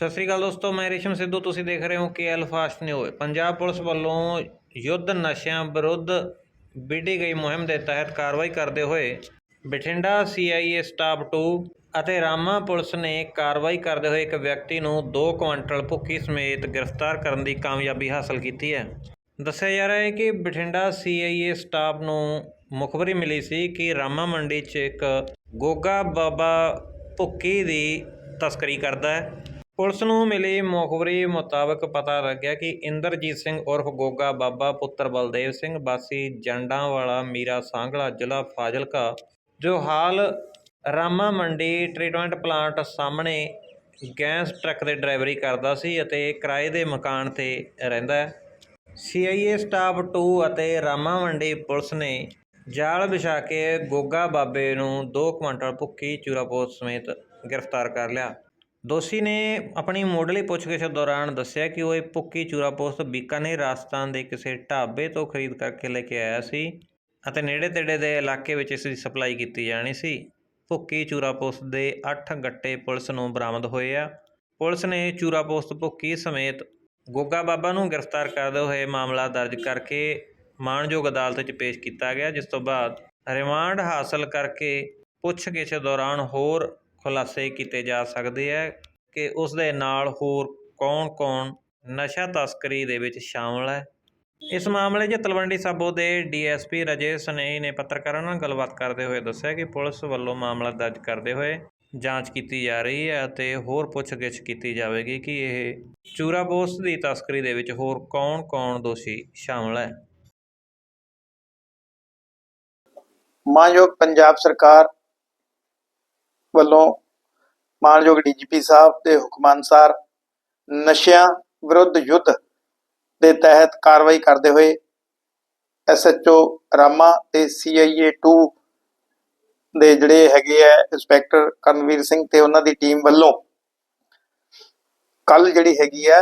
ਸਤਿ ਸ੍ਰੀ ਅਕਾਲ ਦੋਸਤੋ, ਮੈਂ ਰੇਸ਼ਮ ਸਿੱਧੂ, ਤੁਸੀਂ ਦੇਖ ਰਹੇ ਹੋ KL fast news. Punjab police ਵੱਲੋਂ ਯੁੱਧ ਨਸ਼ਿਆਂ ਵਿਰੁੱਧ ਵਿੱਢੀ ਗਈ ਮੁਹਿੰਮ ਦੇ ਤਹਿਤ ਕਾਰਵਾਈ ਕਰਦੇ ਹੋਏ ਬਠਿੰਡਾ ਸੀਆਈਏ ਸਟਾਫ 2 ਅਤੇ ਰਾਮਾ ਪੁਲਿਸ ਨੇ ਕਾਰਵਾਈ ਕਰਦੇ ਹੋਏ ਇੱਕ ਵਿਅਕਤੀ ਨੂੰ 2 ਕੁਇੰਟਲ ਭੁੱਕੀ ਸਮੇਤ ਗ੍ਰਿਫਤਾਰ ਕਰਨ ਦੀ ਕਾਮਯਾਬੀ ਹਾਸਲ ਕੀਤੀ ਹੈ। ਦੱਸਿਆ ਜਾ ਰਿਹਾ ਹੈ ਕਿ ਬਠਿੰਡਾ ਸੀਆਈਏ ਸਟਾਫ ਨੂੰ ਮੁਖਬਰੀ ਮਿਲੀ ਸੀ ਕਿ ਰਾਮਾ ਮੰਡੀ 'ਚ ਇੱਕ ਗੋਗਾ ਬਾਬਾ ਭੁੱਕੀ ਦੀ ਤਸਕਰੀ ਕਰਦਾ ਹੈ। ਪੁਲਿਸ ਨੂੰ ਮਿਲੀ ਮੁਖਬਰੀ ਮੁਤਾਬਕ ਪਤਾ ਲੱਗਿਆ ਕਿ ਇੰਦਰਜੀਤ ਸਿੰਘ ਉਰਫ ਗੋਗਾ ਬਾਬਾ ਪੁੱਤਰ ਬਲਦੇਵ ਸਿੰਘ ਬਾਸੀ ਜੰਡਾਂ ਵਾਲਾ ਮੀਰਾ ਸਾਂਗਲਾ, ਜ਼ਿਲ੍ਹਾ ਫਾਜ਼ਿਲਕਾ, ਜੋ ਹਾਲ ਰਾਮਾ ਮੰਡੀ ਟ੍ਰੀਟਮੈਂਟ ਪਲਾਂਟ ਸਾਹਮਣੇ ਗੈਸ ਟਰੱਕ ਦੇ ਡਰਾਈਵਰੀ ਕਰਦਾ ਸੀ ਅਤੇ ਕਿਰਾਏ ਦੇ ਮਕਾਨ ਤੇ ਰਹਿੰਦਾ ਹੈ। ਸੀਆਈਏ ਸਟਾਫ 2 ਅਤੇ ਰਾਮਾ ਮੰਡੀ ਪੁਲਿਸ ਨੇ ਜਾਲ ਵਿਛਾ ਕੇ ਗੋਗਾ ਬਾਬੇ ਨੂੰ 2 ਕੁਇੰਟਲ ਭੁੱਕੀ ਚੂਰਾਪੋਤ ਸਮੇਤ ਗ੍ਰਿਫਤਾਰ ਕਰ ਲਿਆ। ਦੋਸ਼ੀ ਨੇ ਆਪਣੀ ਮੁੱਢਲੀ ਪੁੱਛਗਿੱਛ ਦੌਰਾਨ ਦੱਸਿਆ ਕਿ ਉਹ ਇਹ ਭੁੱਕੀ ਚੂਰਾ ਪੋਸਤ ਬੀਕਾਨੇਰ ਰਾਜਸਥਾਨ ਦੇ ਕਿਸੇ ਢਾਬੇ ਤੋਂ ਖਰੀਦ ਕਰਕੇ ਲੈ ਕੇ ਆਇਆ ਸੀ ਅਤੇ ਨੇੜੇ ਤੇੜੇ ਦੇ ਇਲਾਕੇ ਵਿੱਚ ਇਸ ਦੀ ਸਪਲਾਈ ਕੀਤੀ ਜਾਣੀ ਸੀ। ਭੁੱਕੀ ਚੂਰਾ ਪੋਸਤ ਦੇ 8 ਗੱਟੇ ਪੁਲਿਸ ਨੂੰ ਬਰਾਮਦ ਹੋਏ ਆ। ਪੁਲਿਸ ਨੇ ਚੂਰਾ ਪੋਸਤ ਭੁੱਕੀ ਸਮੇਤ ਗੋਗਾ ਬਾਬਾ ਨੂੰ ਗ੍ਰਿਫਤਾਰ ਕਰਦੇ ਹੋਏ ਮਾਮਲਾ ਦਰਜ ਕਰਕੇ ਮਾਣਯੋਗ ਅਦਾਲਤ 'ਚ ਪੇਸ਼ ਕੀਤਾ ਗਿਆ, ਜਿਸ ਤੋਂ ਬਾਅਦ ਰਿਮਾਂਡ ਹਾਸਲ ਕਰਕੇ ਪੁੱਛਗਿੱਛ ਦੌਰਾਨ ਹੋਰ ਖੁਲਾਸੇ ਕੀਤੇ ਜਾ ਸਕਦੇ ਹੈ ਕਿ ਉਸ ਦੇ ਨਾਲ ਹੋਰ ਕੌਣ-ਕੌਣ ਨਸ਼ਾ ਤਸਕਰੀ ਦੇ ਵਿੱਚ ਸ਼ਾਮਲ ਹੈ। ਇਸ ਮਾਮਲੇ 'ਚ ਤਲਵੰਡੀ ਸਾਬੋ ਦੇ ਡੀਐਸਪੀ ਰਜੇਸ਼ ਸਨੇਹੀ ਨੇ ਪੱਤਰਕਾਰਾਂ ਨਾਲ ਗੱਲਬਾਤ ਕਰਦੇ ਹੋਏ ਦੱਸਿਆ ਕਿ ਪੁਲਿਸ ਵੱਲੋਂ ਮਾਮਲਾ ਦਰਜ ਕਰਦੇ ਹੋਏ ਜਾਂਚ ਕੀਤੀ ਜਾ ਰਹੀ ਹੈ ਅਤੇ ਹੋਰ ਪੁੱਛਗਿੱਛ ਕੀਤੀ ਜਾਵੇਗੀ ਕਿ ਇਹ ਚੂਰਾਬੋਸ ਦੀ ਤਸਕਰੀ ਦੇ ਵਿੱਚ ਹੋਰ ਕੌਣ-ਕੌਣ ਦੋਸ਼ੀ ਸ਼ਾਮਲ ਹੈ। ਮਾਨਯੋਗ ਪੰਜਾਬ ਸਰਕਾਰ ਵੱਲੋਂ ਮਾਨਯੋਗ ਡੀਜੀਪੀ ਸਾਹਿਬ ਦੇ ਹੁਕਮਾਂ ਅਨੁਸਾਰ ਨਸ਼ਿਆਂ ਵਿਰੁੱਧ ਯੁੱਧ ਦੇ ਤਹਿਤ ਕਾਰਵਾਈ ਕਰਦੇ ਹੋਏ ਐਸਐਚਓ ਰਾਮਾ ਤੇ ਸੀਆਈਏ 2 ਦੇ ਜਿਹੜੇ ਹੈਗੇ ਆ ਇੰਸਪੈਕਟਰ ਕਰਨਵੀਰ ਸਿੰਘ ਤੇ ਉਹਨਾਂ ਦੀ ਟੀਮ ਵੱਲੋਂ ਕੱਲ ਜਿਹੜੀ ਹੈਗੀ ਆ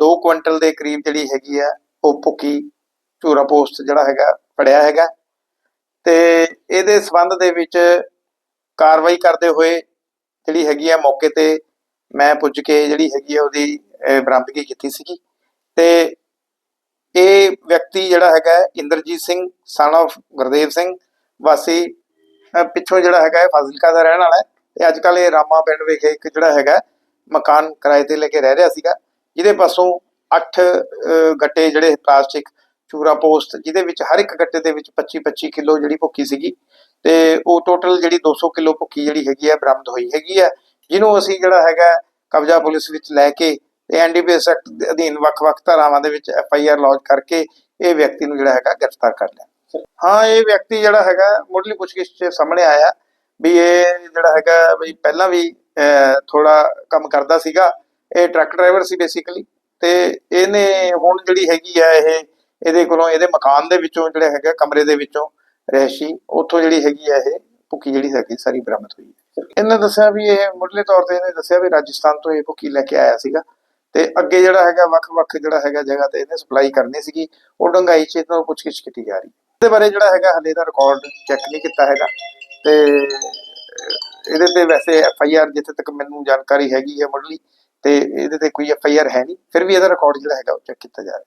2 ਕੁਇੰਟਲ ਦੇ ਕਰੀਬ ਜਿਹੜੀ ਹੈਗੀ ਆ, ਉਹ ਭੁੱਕੀ ਚੂਰਾ ਪੋਸਟ ਜਿਹੜਾ ਹੈਗਾ, ਫੜਿਆ ਹੈਗਾ। ਤੇ ਇਹਦੇ ਸਬੰਧ ਦੇ ਵਿੱਚ ਕਾਰਵਾਈ ਕਰਦੇ ਹੋਏ ਜਿਹੜੀ ਹੈਗੀ ਆ ਮੌਕੇ ਤੇ ਮੈਂ ਪੁੱਜ ਕੇ ਜਿਹੜੀ ਹੈਗੀ ਆ ਉਹਦੀ ਬਰਾਮਦਗੀ ਕੀਤੀ ਸੀਗੀ। ਤੇ ਇਹ ਵਿਅਕਤੀ ਜਿਹੜਾ ਹੈਗਾ ਇੰਦਰਜੀਤ ਸਿੰਘ ਸਨ of ਗੁਰਦੇਵ ਸਿੰਘ ਵਾਸੀ ਪਿੱਛੋਂ ਜਿਹੜਾ ਹੈਗਾ ਫਾਜ਼ਿਲਕਾ ਦਾ ਰਹਿਣ ਵਾਲਾ ਹੈ। ਤੇ ਅੱਜ ਕੱਲ ਇਹ ਰਾਮਾ ਪਿੰਡ ਵਿਖੇ ਇੱਕ ਜਿਹੜਾ ਹੈਗਾ ਮਕਾਨ ਕਿਰਾਏ ਤੇ ਲੈ ਕੇ ਰਹਿ ਰਿਹਾ ਸੀਗਾ, ਜਿਹਦੇ ਪਾਸੋਂ 8 ਗੱਟੇ ਜਿਹੜੇ ਪਲਾਸਟਿਕ, ਚੂਰਾ ਪੋਸਟ, ਜਿਹਦੇ ਵਿੱਚ ਹਰ ਇੱਕ ਗੱਟੇ ਦੇ ਵਿੱਚ 25 25 ਕਿਲੋ ਜਿਹੜੀ ਭੁੱਕੀ ਸੀਗੀ। ਤੇ ਉਹ ਟੋਟਲ ਜਿਹੜੀ 200 ਕਿਲੋ ਭੁੱਕੀ ਜਿਹੜੀ ਹੈਗੀ ਹੈ, ਬਰਾਮਦ ਹੋਈ ਹੈਗੀ ਹੈ। ਜਿਹਨੂੰ ਅਸੀਂ ਜਿਹੜਾ ਹੈਗਾ ਕਬਜ਼ਾ ਪੁਲਿਸ ਵਿੱਚ ਲੈ ਕੇ ਤੇ ਐਨਡੀਪੀਐਸ ਐਕਟ ਦੇ ਅਧੀਨ ਵੱਖ-ਵੱਖ ਧਾਰਾਵਾਂ ਦੇ ਵਿੱਚ ਐਫਆਈਆਰ ਲੌਂਚ ਕਰਕੇ ਇਹ ਵਿਅਕਤੀ ਨੂੰ ਜਿਹੜਾ ਹੈਗਾ ਗ੍ਰਿਫਤਾਰ ਕਰ ਲਿਆ। ਹਾਂ, ਇਹ ਵਿਅਕਤੀ ਜਿਹੜਾ ਹੈਗਾ ਮੁੱਢਲੀ ਪੁੱਛਗਿੱਛ 'ਚ ਸਾਹਮਣੇ ਆਇਆ ਵੀ ਇਹ ਜਿਹੜਾ ਹੈਗਾ ਵੀ ਪਹਿਲਾਂ ਵੀ ਥੋੜਾ ਕੰਮ ਕਰਦਾ ਸੀਗਾ। ਇਹ ਟਰੱਕ ਡਰਾਈਵਰ ਸੀ ਬੇਸਿਕਲੀ ਤੇ ਇਹਨੇ ਹੁਣ ਜਿਹੜੀ ਹੈਗੀ ਆ ਇਹ, ਇਹਦੇ ਕੋਲੋਂ ਇਹਦੇ ਮਕਾਨ ਦੇ ਵਿੱਚੋਂ ਜਿਹੜਾ ਹੈਗਾ ਕਮਰੇ ਦੇ ਵਿੱਚੋਂ ਰਹਿਸ਼ੀ, ਉੱਥੋਂ ਜਿਹੜੀ ਹੈਗੀ ਆ ਇਹ ਭੁੱਕੀ ਜਿਹੜੀ ਹੈਗੀ, ਸਾਰੀ ਬਰਾਮਦ ਹੋਈ ਹੈ। ਇਹਨੇ ਦੱਸਿਆ ਵੀ ਇਹ ਮੁੱਢਲੇ ਤੌਰ ਤੇ ਇਹਨੇ ਦੱਸਿਆ ਵੀ ਰਾਜਸਥਾਨ ਤੋਂ ਇਹ ਭੁੱਕੀ ਲੈ ਕੇ ਆਇਆ ਸੀਗਾ। ਤੇ ਅੱਗੇ ਜਿਹੜਾ ਹੈਗਾ, ਵੱਖ-ਵੱਖ ਜਿਹੜਾ ਹੈਗਾ ਜਗ੍ਹਾ ਤੇ ਇਹਨੇ ਸਪਲਾਈ ਕਰਨੀ ਸੀਗੀ। ਉਹ ਡੰਗਾਈ ਚ ਤੋਂ ਪੁੱਛਗਿੱਛ ਕੀਤੀ ਜਾ ਰਹੀ ਹੈ। ਇਹਦੇ ਬਾਰੇ ਜਿਹੜਾ ਹੈਗਾ, ਹਲੇ ਦਾ ਰਿਕਾਰਡ ਚੈੱਕ ਨਹੀਂ ਕੀਤਾ ਹੈਗਾ। ਤੇ ਇਹਦੇ ਤੇ ਵੈਸੇ ਐਫ ਆਈ ਆਰ ਜਿੱਥੇ ਤੱਕ ਮੈਨੂੰ ਜਾਣਕਾਰੀ ਹੈਗੀ ਹੈ ਮੁੱਢਲੀ, ਤੇ ਇਹਦੇ ਤੇ ਕੋਈ ਐਫ ਆਈ ਆਰ ਹੈ ਨਹੀਂ। ਫਿਰ ਵੀ ਇਹਦਾ ਰਿਕਾਰਡ ਜਿਹੜਾ ਹੈਗਾ, ਉਹ ਚੈੱਕ ਕੀਤਾ ਜਾ ਰਿਹਾ